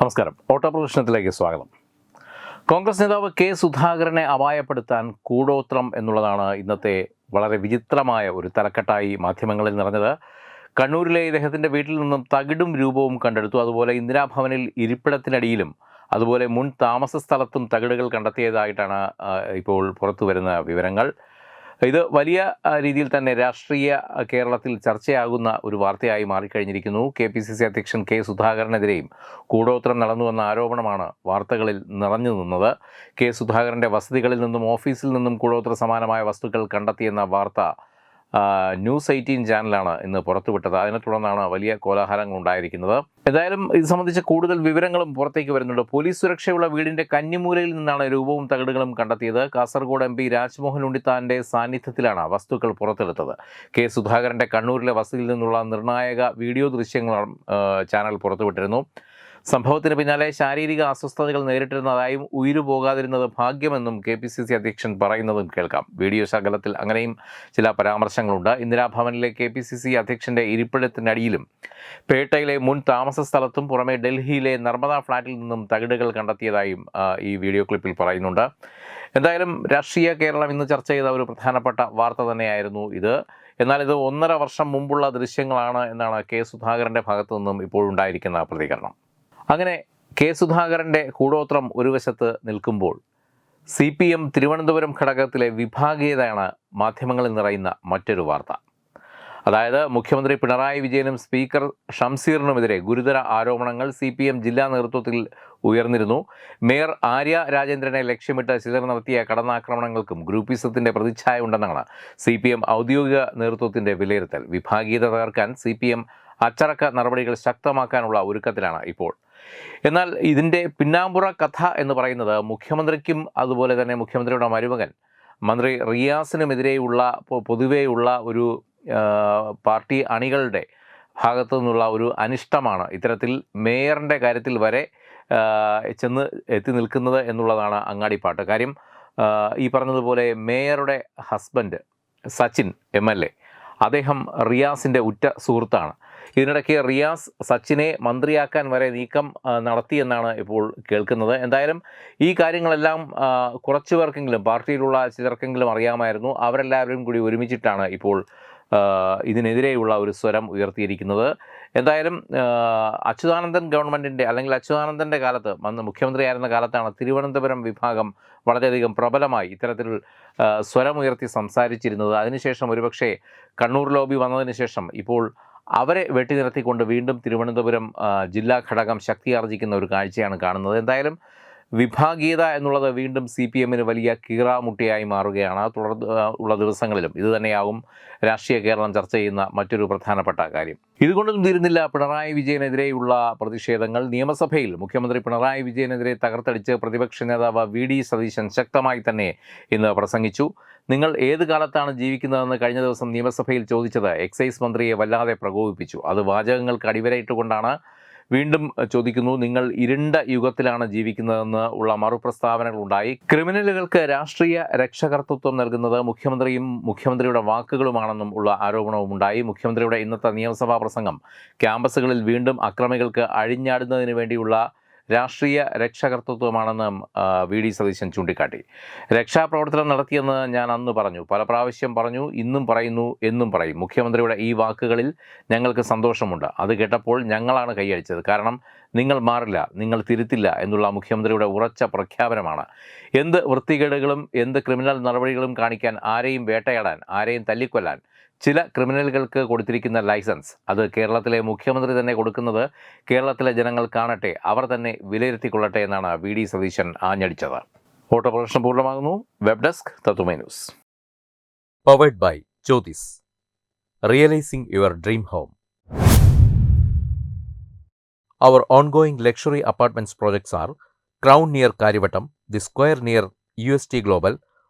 നമസ്കാരം. ഓട്ടോ പ്രദർശനത്തിലേക്ക് സ്വാഗതം. കോൺഗ്രസ് നേതാവ് കെ സുധാകരനെ അപായപ്പെടുത്താൻ കൂടോത്രം എന്നുള്ളതാണ് ഇന്നത്തെ വളരെ വിചിത്രമായ ഒരു തലക്കെട്ടായി മാധ്യമങ്ങളിൽ നിറഞ്ഞത്. കണ്ണൂരിലെ ഇദ്ദേഹത്തിന്റെ വീട്ടിൽ നിന്നും തകിടും രൂപവും കണ്ടെടുത്തു. അതുപോലെ ഇന്ദിരാഭവനിൽ ഇരിപ്പിടത്തിനടിയിലും അതുപോലെ മുൻ താമസ സ്ഥലത്തും തകിടുകൾ കണ്ടെത്തിയതായിട്ടാണ് ഇപ്പോൾ പുറത്തു വരുന്ന വിവരങ്ങൾ. ഇത് വലിയ രീതിയിൽ തന്നെ രാഷ്ട്രീയ കേരളത്തിൽ ചർച്ചയാകുന്ന ഒരു വാർത്തയായി മാറിക്കഴിഞ്ഞിരിക്കുന്നു. കെ പി സി സി അധ്യക്ഷൻ കെ സുധാകരനെതിരെയും കൂടോത്രം നടന്നുവെന്ന ആരോപണമാണ് വാർത്തകളിൽ നിറഞ്ഞു നിന്നത്. കെ സുധാകരന്റെ വസതികളിൽ നിന്നും ഓഫീസിൽ നിന്നും കൂടോത്ര സമാനമായ വസ്തുക്കൾ കണ്ടെത്തിയെന്ന വാർത്ത ന്യൂസ് എയ്റ്റീൻ ചാനലാണ് ഇന്ന് പുറത്തുവിട്ടത് അതിനെ തുടർന്നാണ് വലിയ കോലാഹലങ്ങൾ ഉണ്ടായിരിക്കുന്നത്. എന്തായാലും ഇത് സംബന്ധിച്ച കൂടുതൽ വിവരങ്ങളും പുറത്തേക്ക് വരുന്നുണ്ട്. പോലീസ് സുരക്ഷയുള്ള വീടിന്റെ കന്നിമൂലയിൽ നിന്നാണ് രൂപവും തകിടുകളും കണ്ടെത്തിയത്. കാസർഗോഡ് എം പി രാജ്മോഹൻ ഉണ്ണിത്താന്റെ സാന്നിധ്യത്തിലാണ് വസ്തുക്കൾ പുറത്തെടുത്തത്. കെ സുധാകരന്റെ കണ്ണൂരിലെ വസതിയിൽ നിന്നുള്ള നിർണായക വീഡിയോ ദൃശ്യങ്ങൾ ചാനൽ പുറത്തുവിട്ടിരുന്നു. സംഭവത്തിന് പിന്നാലെ ശാരീരിക അസ്വസ്ഥതകൾ നേരിട്ടിരുന്നതായും ഉയിരു പോകാതിരുന്നത് ഭാഗ്യമെന്നും കെ പി സി സി അധ്യക്ഷൻ പറയുന്നതും കേൾക്കാം. വീഡിയോ ശകലത്തിൽ അങ്ങനെയും ചില പരാമർശങ്ങളുണ്ട്. ഇന്ദിരാഭവനിലെ കെ പി സി സി അധ്യക്ഷന്റെ ഇരിപ്പിടത്തിനടിയിലും പേട്ടയിലെ മുൻ താമസ സ്ഥലത്തും പുറമെ ഡൽഹിയിലെ നർമ്മദ ഫ്ളാറ്റിൽ നിന്നും തകിടുകൾ കണ്ടെത്തിയതായും ഈ വീഡിയോ ക്ലിപ്പിൽ പറയുന്നുണ്ട്. എന്തായാലും രാഷ്ട്രീയ കേരളം ഇന്ന് ചർച്ച ചെയ്ത ഒരു പ്രധാനപ്പെട്ട വാർത്ത തന്നെയായിരുന്നു ഇത്. എന്നാൽ ഇത് ഒന്നര വർഷം മുമ്പുള്ള ദൃശ്യങ്ങളാണ് എന്നാണ് കെ സുധാകരന്റെ ഭാഗത്തു നിന്നും ഇപ്പോഴുണ്ടായിരിക്കുന്ന പ്രതികരണം. അങ്ങനെ കെ സുധാകരന്റെ കൂടോത്രം ഒരു വശത്ത് നിൽക്കുമ്പോൾ സി പി എം തിരുവനന്തപുരം ഘടകത്തിലെ വിഭാഗീയതയാണ് മാധ്യമങ്ങളിൽ നിറയുന്ന മറ്റൊരു വാർത്ത. അതായത് മുഖ്യമന്ത്രി പിണറായി വിജയനും സ്പീക്കർ ഷംസീറിനുമെതിരെ ഗുരുതര ആരോപണങ്ങൾ സി പി എം ജില്ലാ നേതൃത്വത്തിൽ ഉയർന്നിരുന്നു. മേയർ ആര്യ രാജേന്ദ്രനെ ലക്ഷ്യമിട്ട് ചിലർ നടത്തിയ കടന്നാക്രമണങ്ങൾക്കും ഗ്രൂപ്പിസത്തിന്റെ പ്രതിച്ഛായ ഉണ്ടെന്നാണ് സി പി എം ഔദ്യോഗിക നേതൃത്വത്തിന്റെ വിലയിരുത്തൽ. വിഭാഗീയത തകർക്കാൻ സി പി എം അച്ചടക്ക നടപടികൾ ശക്തമാക്കാനുള്ള ഒരുക്കത്തിലാണ് ഇപ്പോൾ എന്നാൽ ഇതിന്റെ പിന്നാമ്പുറ കഥ എന്ന് പറയുന്നത് മുഖ്യമന്ത്രിക്കും അതുപോലെ തന്നെ മുഖ്യമന്ത്രിയുടെ മരുമകൻ മന്ത്രി റിയാസിനുമെതിരെയുള്ള പൊതുവെയുള്ള ഒരു പാർട്ടി അണികളുടെ ഭാഗത്തു നിന്നുള്ള ഒരു അനിഷ്ടമാണ്. ഇത്തരത്തിൽ മേയറിന്റെ കാര്യത്തിൽ വരെ ചെന്ന് എത്തി നിൽക്കുന്നത് എന്നുള്ളതാണ് അങ്ങാടിപ്പാട്ട്. കാര്യം ഈ പറഞ്ഞതുപോലെ മേയറുടെ ഹസ്ബൻഡ് സച്ചിൻ എ അദ്ദേഹം റിയാസിന്റെ ഉറ്റ സുഹൃത്താണ്. ഇതിനിടയ്ക്ക് റിയാസ് സച്ചിനെ മന്ത്രിയാക്കാൻ വരെ നീക്കം നടത്തിയെന്നാണ് ഇപ്പോൾ കേൾക്കുന്നത്. എന്തായാലും ഈ കാര്യങ്ങളെല്ലാം കുറച്ചു പേർക്കെങ്കിലും പാർട്ടിയിലുള്ള ചിലർക്കെങ്കിലും അറിയാമായിരുന്നു. അവരെല്ലാവരും കൂടി ഒരുമിച്ചിട്ടാണ് ഇപ്പോൾ ഇതിനെതിരെയുള്ള ഒരു സ്വരം ഉയർത്തിയിരിക്കുന്നത്. എന്തായാലും അച്യുതാനന്ദൻ ഗവൺമെന്റിന്റെ അല്ലെങ്കിൽ അച്യുതാനന്ദന്റെ കാലത്ത് അന്ന് മുഖ്യമന്ത്രിയായിരുന്ന കാലത്താണ് തിരുവനന്തപുരം വിഭാഗം വളരെയധികം പ്രബലമായി ഇത്തരത്തിൽ സ്വരമുയർത്തി സംസാരിച്ചിരുന്നത്. അതിനുശേഷം ഒരുപക്ഷേ കണ്ണൂർ ലോബി വന്നതിന് ശേഷം ഇപ്പോൾ അവരെ വെട്ടി നിർത്തിക്കൊണ്ട് വീണ്ടും തിരുവനന്തപുരം ജില്ലാ ഘടകം ശക്തിയാർജിക്കുന്ന ഒരു കാഴ്ചയാണ് കാണുന്നത്. എന്തായാലും വിഭാഗീയത എന്നുള്ളത് വീണ്ടും സി പി എമ്മിന് വലിയ കീറാമുട്ടിയായി മാറുകയാണ്. തുടർ ഉള്ള ദിവസങ്ങളിലും ഇത് തന്നെയാവും രാഷ്ട്രീയ കേരളം ചർച്ച ചെയ്യുന്ന മറ്റൊരു പ്രധാനപ്പെട്ട കാര്യം. ഇതുകൊണ്ടും തീരുന്നില്ല. പിണറായി വിജയനെതിരെയുള്ള പ്രതിഷേധങ്ങൾ നിയമസഭയിൽ മുഖ്യമന്ത്രി പിണറായി വിജയനെതിരെ തകർത്തടിച്ച് പ്രതിപക്ഷ നേതാവ് വി ഡി സതീശൻ ശക്തമായി തന്നെ ഇന്ന് പ്രസംഗിച്ചു. നിങ്ങൾ ഏത് കാലത്താണ് ജീവിക്കുന്നതെന്ന് കഴിഞ്ഞ ദിവസം നിയമസഭയിൽ ചോദിച്ചത്. എക്സൈസ് മന്ത്രിയെ വല്ലാതെ പ്രകോപിപ്പിച്ചു. അത് വാചകങ്ങൾക്ക് അടിവരയിട്ടുകൊണ്ടാണ് വീണ്ടും ചോദിക്കുന്നു നിങ്ങൾ ഇരുണ്ട യുഗത്തിലാണ് ജീവിക്കുന്നതെന്ന് ഉള്ള മറുപ്രസ്താവനകൾ ഉണ്ടായി. ക്രിമിനലുകൾക്ക് രാഷ്ട്രീയ രക്ഷകർത്തൃത്വം നൽകുന്നത് മുഖ്യമന്ത്രിയും മുഖ്യമന്ത്രിയുടെ വാക്കുകളുമാണെന്നും ഉള്ള ആരോപണവും ഉണ്ടായി. മുഖ്യമന്ത്രിയുടെ ഇന്നത്തെ നിയമസഭാ പ്രസംഗം ക്യാമ്പസുകളിൽ വീണ്ടും അക്രമികൾക്ക് അഴിഞ്ഞാടുന്നതിന് വേണ്ടിയുള്ള രാഷ്ട്രീയ രക്ഷാകർത്തൃത്വമാണെന്നും വി. ഡി. സതീശൻ ചൂണ്ടിക്കാട്ടി. രക്ഷാപ്രവർത്തനം നടത്തിയെന്ന് ഞാൻ അന്ന് പറഞ്ഞു. പല പ്രാവശ്യം പറഞ്ഞു ഇന്നും പറയുന്നു എന്നും പറയും. മുഖ്യമന്ത്രിയുടെ ഈ വാക്കുകളിൽ ഞങ്ങൾക്ക് സന്തോഷമുണ്ട്. അത് കേട്ടപ്പോൾ ഞങ്ങളാണ് കൈയടിച്ചത്. കാരണം നിങ്ങൾ മാറില്ല നിങ്ങൾ തിരുത്തില്ല എന്നുള്ള മുഖ്യമന്ത്രിയുടെ ഉറച്ച പ്രഖ്യാപനമാണ്. എന്ത് വൃത്തികേടുകളും എന്ത് ക്രിമിനൽ നടപടികളും കാണിക്കാൻ ആരെയും വേട്ടയാടാൻ ആരെയും തല്ലിക്കൊല്ലാൻ ചില ക്രിമിനലുകൾക്ക് കൊടുത്തിരിക്കുന്ന ലൈസൻസ്. അത് കേരളത്തിലെ മുഖ്യമന്ത്രി തന്നെ കൊടുക്കുന്നത് കേരളത്തിലെ ജനങ്ങൾ കാണട്ടെ അവർ തന്നെ വിലയിരുത്തിക്കൊള്ളട്ടെ എന്നാണ് വി ഡി സതീശൻ ആഞ്ഞടിച്ചത്. ഓട്ടോ പ്രദർശനം പൂർണമാകുന്നു. വെബ് ഡെസ്ക് തത്തുമൈ news. Powered by Jyothis realising your dream home our ongoing luxury apartments projects are crown near Karyavattam the square near U S T Crown